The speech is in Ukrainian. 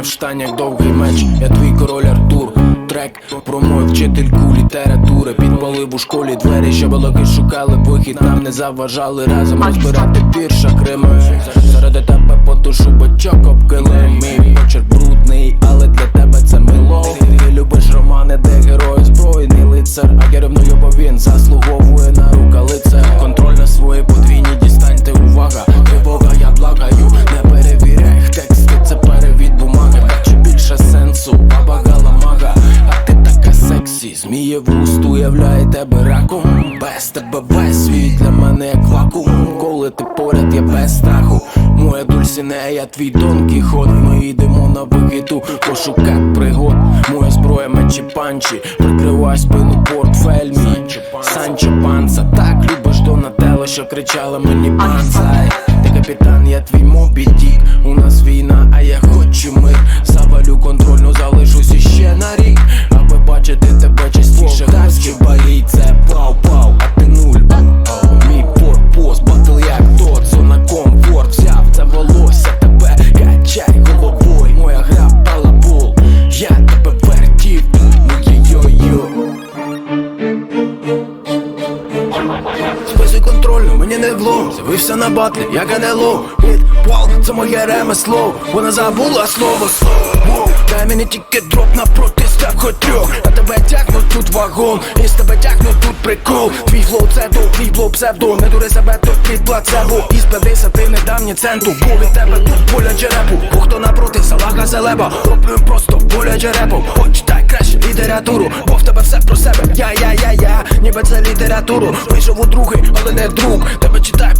мене в штанях довгий меч, я твій король Артур. Трек про мою вчительку літератури. Підпалив у школі двері, щоб локи шукали вихід. Нам не заважали разом розбирати вірша Крими Заради тебе потушу бочок об килим Мій почерк брудний, але для тебе це мило. Ти любиш романи, де герой збройний лицар А я ревную, бо він заслуговує сексі, зміє в уст уявляє тебе раком. Без тебе весь світ для мене як вакуум. Коли ти поряд, я без страху. Моя дульсінея, твій Дон Кіхот. Ми йдемо на вихиту, пошукать пригод. Моя зброя мечі панчі. Прикривай спину портфель мій. Санчо Панса Так любиш Донателло, що кричала мені панцай Ти капітан, я твій мобі дік У нас війна, а я хочу мир мені не влом З'явився на батлі, як НЛО Підпал, це моє ремесло. Вона забула слово слово Дай мені тільки дроп напроти степ хоч трьох. А тебе тягнуть тут вагон І з тебе тягнуть тут прикол. Твій флоу це до, твій флоу псевдо. Не дури себе, то під плацебо. Із 50 не дам ні центу. Бо від тебе тут боляче репу. Бо напроти, салага селеба Роблю просто боляче репу. Почитай краще літературу Бо в тебе все про себе. Я, я Ніби це літературу. Вийшов у другий, але не друг. Тебе читає